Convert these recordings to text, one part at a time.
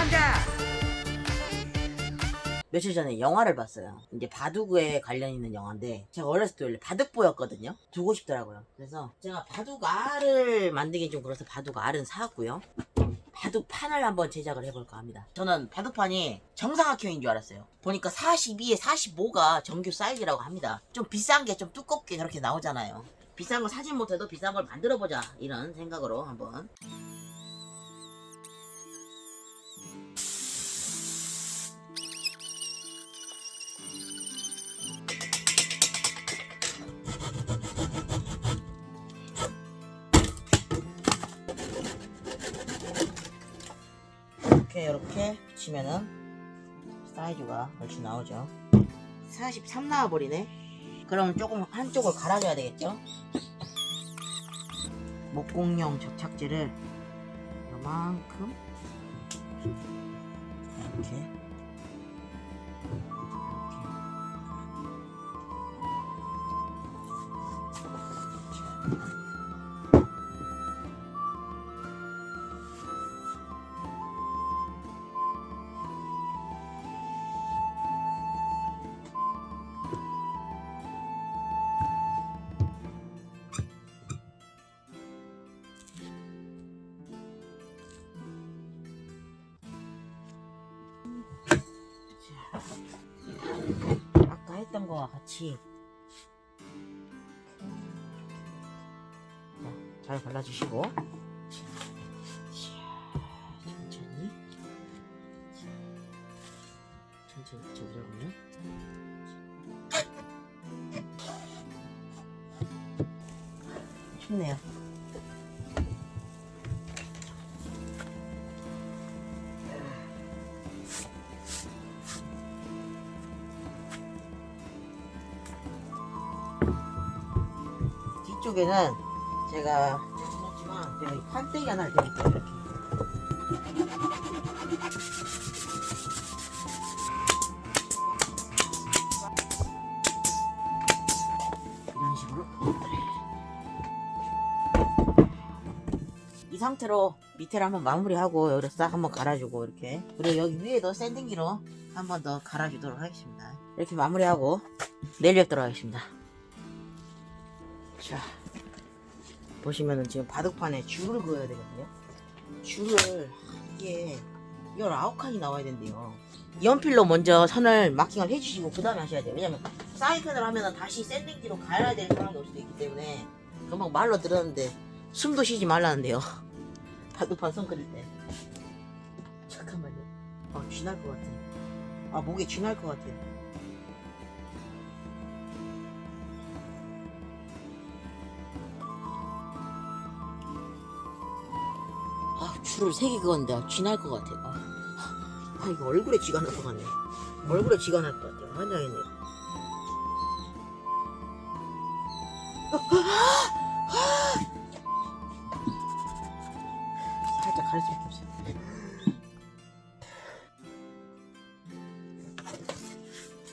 간다! 며칠 전에 영화를 봤어요. 이제 바둑에 관련 있는 영화인데 제가 어렸을 때 원래 바둑보였거든요. 두고 싶더라고요. 그래서 제가 바둑 알을 만들기 좀 그래서 바둑 알은 사왔고요. 바둑판을 한번 제작을 해볼까 합니다. 저는 바둑판이 정사각형인 줄 알았어요. 보니까 42에 45가 정규 사이즈라고 합니다. 좀 비싼 게 좀 두껍게 그렇게 나오잖아요. 비싼 거 사진 못해도 비싼 걸 만들어보자 이런 생각으로 한번 이렇게 이렇게 붙이면은 사이즈가 훨씬 나오죠. 43 나와버리네. 그럼 조금 한쪽을 갈아줘야 되겠죠? 목공용 접착제를 요만큼 이렇게 아까 했던 거와 같이. 자, 잘 발라주시고. 자, 천천히. 천천히 붙여보자고요. 춥네요 뒤쪽에는 제가 제가 이 판때기 하나를 드릴게요 이렇게. 이런 식으로. 이 상태로 밑에를 한번 마무리하고 여기를 싹 한번 갈아주고 이렇게. 그리고 여기 위에도 샌딩기로 한번 더 갈아주도록 하겠습니다. 이렇게 마무리하고 내일 뵙도록 하겠습니다 자 보시면은 지금 바둑판에 줄을 그어야 되거든요. 줄을 이게 19칸이 나와야 된대요. 연필로 먼저 선을 마킹을 해주시고 그 다음에 하셔야 돼요. 왜냐면 사이펜을 하면은 다시 샌딩지로 갈아야 될 상황이 올 수도 있기 때문에 금방 말로 들었는데 숨도 쉬지 말라는데요. 바둑판 선 그릴 때. 잠깐만요. 아 쥐날 것 같아 아 목에 쥐날 것 같아 줄을 세 개 그었는데 아, 쥐날 것 같아. 아, 아 이거 얼굴에 쥐가 날 것 같네. 얼굴에 쥐가 날 것 같아. 환장했네 살짝 가릴 수밖에 없어.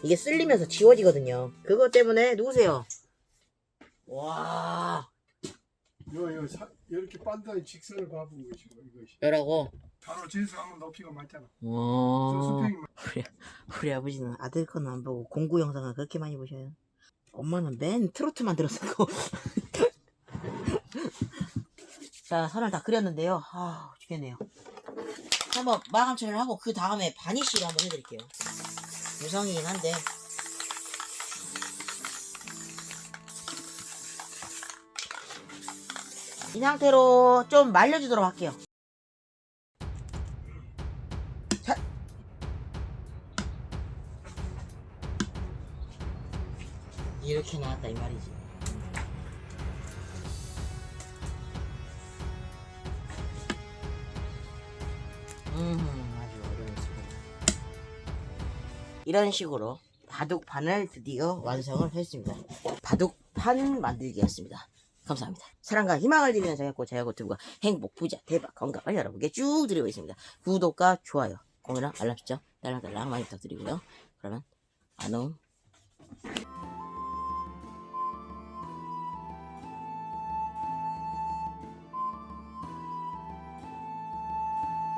이게 쓸리면서 지워지거든요. 그것 때문에 누구세요? 와 요, 요, 사, 이렇게 반드한 직선을 봐본 것이고, 이것이. 여라고 바로 진수하면 높이가 맞잖아. 저와 수평이 맞- 우리, 우리 아버지는 아들 거는 안 보고 공구 영상을 그렇게 많이 보셔요. 엄마는 맨 트로트만 들었었고. 자, 선을 다 그렸는데요. 아, 죽겠네요. 한번 마감 처리를 하고 그 다음에 바니쉬를 한번 해드릴게요. 유성이긴 한데. 이 상태로 좀 말려주도록 할게요. 자, 이렇게 나왔다 이 말이지. 음, 아주 어려웠습니다. 이런 식으로 바둑판을 드디어 완성을 했습니다. 바둑판 만들기였습니다. 감사합니다. 사랑과 희망을 드리는 저였고 저하고 두부가 행복, 부자, 대박, 건강을 여러분께 쭉 드리고 있습니다. 구독과 좋아요, 공유랑 알람 설정, 달랑달랑 많이 부탁드리고요. 그러면 안녕.